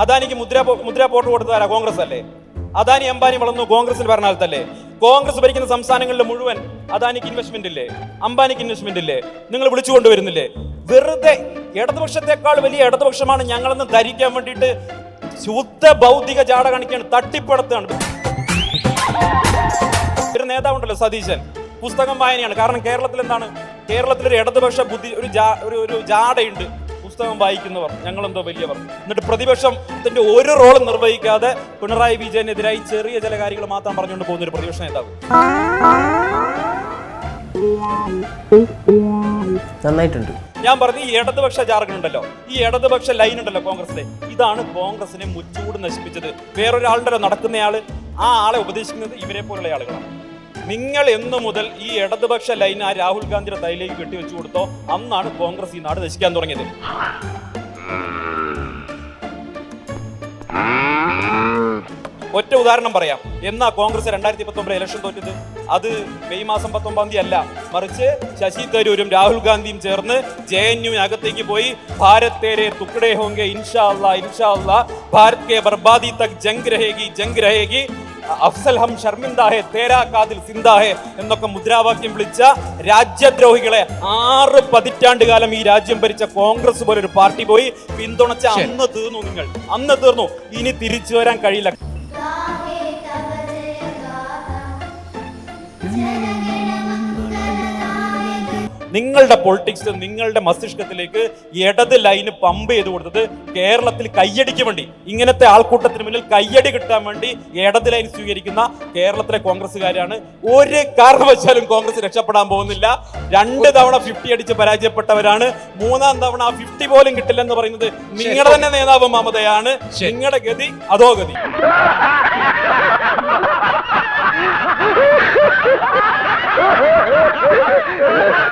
അദാനിക്ക് മുദ്ര മുദ്ര പോട്ട് കൊടുത്തതാരാ? കോൺഗ്രസ് അല്ലേ? അദാനി അംബാനി വളർന്നു കോൺഗ്രസിൽ ഭരണാലത്തല്ലേ കോൺഗ്രസ് ഭരിക്കുന്ന സംസ്ഥാനങ്ങളിൽ മുഴുവൻ അദാനിക്ക് ഇൻവെസ്റ്റ്മെന്റ് ഇല്ലേ? അംബാനിക്ക് ഇൻവെസ്റ്റ്മെന്റ് ഇല്ലേ? നിങ്ങൾ വിളിച്ചു കൊണ്ടുവരുന്നില്ലേ? വെറുതെ ഇടതുപക്ഷത്തെക്കാൾ വലിയ ഇടതുപക്ഷമാണ് ഞങ്ങളെന്ന് ധരിക്കാൻ വേണ്ടിയിട്ട് ശുദ്ധ ഭൗതിക ജാട കാണിക്കുകയാണ് തട്ടിപ്പടത്താണ് ഒരു നേതാവുണ്ടല്ലോ സതീശൻ. പുസ്തകം വായനയാണ്. കാരണം കേരളത്തിൽ എന്താണ് കേരളത്തിൽ ഒരു ഇടതുപക്ഷ ബുദ്ധി ഒരു ഒരു ഒരു ജാടയുണ്ട്. പുസ്തകം വായിക്കുന്നവർ ഞങ്ങളെന്തോ വലിയവർ. എന്നിട്ട് പ്രതിപക്ഷത്തിന്റെ ഒരു റോളും നിർവഹിക്കാതെ പിണറായി വിജയനെതിരായി ചെറിയ ചില കാര്യങ്ങൾ മാത്രം പറഞ്ഞുകൊണ്ട് പോകുന്ന ഒരു പ്രതിപക്ഷ നേതാവ്. നന്നായിട്ടുണ്ട്. ഞാൻ പറഞ്ഞു ഈ ഇടതുപക്ഷ ജാർഖണ്ഡ് ഉണ്ടല്ലോ ഈ ഇടതുപക്ഷ ലൈൻ ഉണ്ടല്ലോ കോൺഗ്രസിലെ. ഇതാണ് കോൺഗ്രസിനെ മുച്ചൂട് നശിപ്പിച്ചത്. വേറൊരാളുണ്ടല്ലോ നടക്കുന്നയാൾ ആ ആളെ ഉപദേശിക്കുന്നത് ഇവരെ പോലുള്ള ആളുകളാണ്. നിങ്ങൾ എന്നു മുതൽ ഈ ഇടതുപക്ഷ ലൈൻ ആ രാഹുൽ ഗാന്ധിയുടെ തൈലേക്ക് കെട്ടിവെച്ചു കൊടുത്തോ? അന്നാണ് കോൺഗ്രസ് ഈ നാട് നശിക്കാൻ തുടങ്ങിയത്. ഒറ്റ ഉദാഹരണം പറയാം. എന്നാ കോൺഗ്രസ് രണ്ടായിരത്തി പത്തൊമ്പത് ഇലക്ഷൻ തോറ്റത്? അത് മെയ് മാസം പത്തൊമ്പതാം തീയതി അല്ല. മറിച്ച് ശശി തരൂരും രാഹുൽ ഗാന്ധിയും ചേർന്ന് ജെ എൻ യുവിനകത്തേക്ക് പോയി. ഭാരത് തേരെ തുക്കടേ ഹോങ്കെ ഇൻഷാ അള്ളാ ഇൻഷാ അള്ളാ ഭാരത് കെ ബർബാദി തക് ജംഗ് രഹേഗി ജംഗ് രഹേഗി. അഫ്സൽ ഹം ഷർമിന്ദാഹെ തേരാ കാതിൽ സിന്ദാഹെ എന്നൊക്കെ മുദ്രാവാക്യം വിളിച്ച രാജ്യദ്രോഹികളെ ആറ് പതിറ്റാണ്ട് കാലം ഈ രാജ്യം ഭരിച്ച കോൺഗ്രസ് പോലെ ഒരു പാർട്ടി പോയി പിന്തുണച്ച അന്ന് തീർന്നു നിങ്ങൾ. അന്ന് തീർന്നു. ഇനി തിരിച്ചു വരാൻ കഴിയില്ല. നിങ്ങളുടെ പൊളിറ്റിക്സ് നിങ്ങളുടെ മസ്തിഷ്കത്തിലേക്ക് ഇടത് ലൈന് പമ്പ് ചെയ്ത് കൊടുത്തത് കേരളത്തിൽ കയ്യടിക്ക് വേണ്ടി ഇങ്ങനത്തെ ആൾക്കൂട്ടത്തിന് മുന്നിൽ കയ്യടി കിട്ടാൻ വേണ്ടി ഇടത് ലൈൻ സ്വീകരിക്കുന്ന കേരളത്തിലെ കോൺഗ്രസ്സുകാരാണ്. ഒരു കാരണവശാലും കോൺഗ്രസ് രക്ഷപ്പെടാൻ പോകുന്നില്ല. രണ്ട് തവണ ഫിഫ്റ്റി അടിച്ച് പരാജയപ്പെട്ടവരാണ്. മൂന്നാം തവണ ആ ഫിഫ്റ്റി പോലും കിട്ടില്ലെന്ന് പറയുന്നത് നിങ്ങളുടെ തന്നെ നേതാവ് മമതയാണ്. നിങ്ങളുടെ ഗതി അതോ ഗതി?